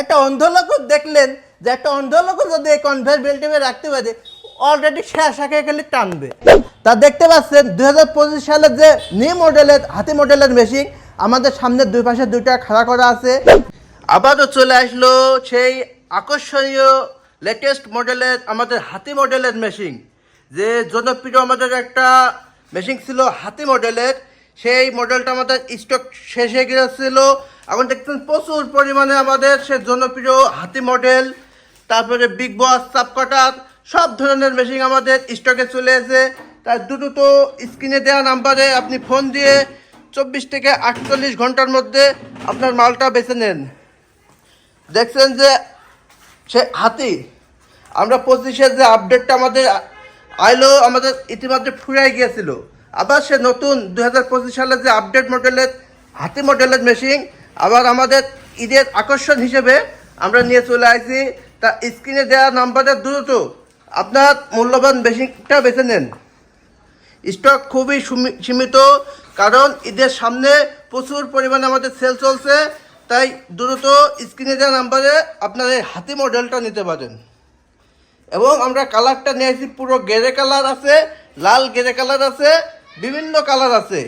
একটা অন্ধ লোক দেখলেন যে একটা অন্ধ লোক যদি এই কনভেয়ার বেল্টে রাখতে পারে অলরেডি সে আশাকে গেলে টানবে। তা দেখতে পাচ্ছেন, দুই হাজার পঁচিশ সালের যে নিউ মডেলের হাতি মডেলের মেশিন আমাদের সামনে দুই পাশে দুইটা খাড়া করা আছে। আবারও চলে আসলো সেই আকর্ষণীয় লেটেস্ট মডেলের আমাদের হাতি মডেলের মেশিন যে জনপ্রিয় আমাদের একটা মেশিন ছিল হাতি মডেলের সেই মডেলটা আমাদের স্টক শেষ হয়ে গিয়েছিল। এখন দেখছেন প্রচুর পরিমাণে আমাদের সে জনপ্রিয় হাতি মডেল তারপরে বিগ বস সাবকাটার সব ধরনের মেশিন আমাদের স্টকে চলে এসে তার দ্রুত স্ক্রিনে দেওয়া নাম্বারে আপনি ফোন দিয়ে চব্বিশ থেকে আটচল্লিশ ঘণ্টার মধ্যে আপনার মালটা বেছে নেন। দেখছেন যে সে হাতি, আমরা পঁচিশের যে আপডেটটা আমাদের আইলো, আমাদের ইতিমধ্যে ফুরাই গিয়েছিল। আবার সে নতুন দু পঁচিশ সালের যে আপডেট মডেলের হাতি মডেলের মেশিন আবার আমাদের ঈদের আকর্ষণ হিসেবে আমরা নিয়ে চলে আসি। তা স্ক্রিনে দেওয়া নাম্বারের দ্রুত আপনার মূল্যবান বেশিটা বেছে নেন। স্টক খুবই সীমিত, কারণ ঈদের সামনে প্রচুর পরিমাণে আমাদের সেল চলছে। তাই দ্রুত স্ক্রিনে দেওয়া নাম্বারে আপনার এই হাতি মডেলটা নিতে পারেন। এবং আমরা কালারটা নিয়েছি পুরো গেরে কালার আছে, লাল গেরে কালার আছে, বিভিন্ন কালার আছে।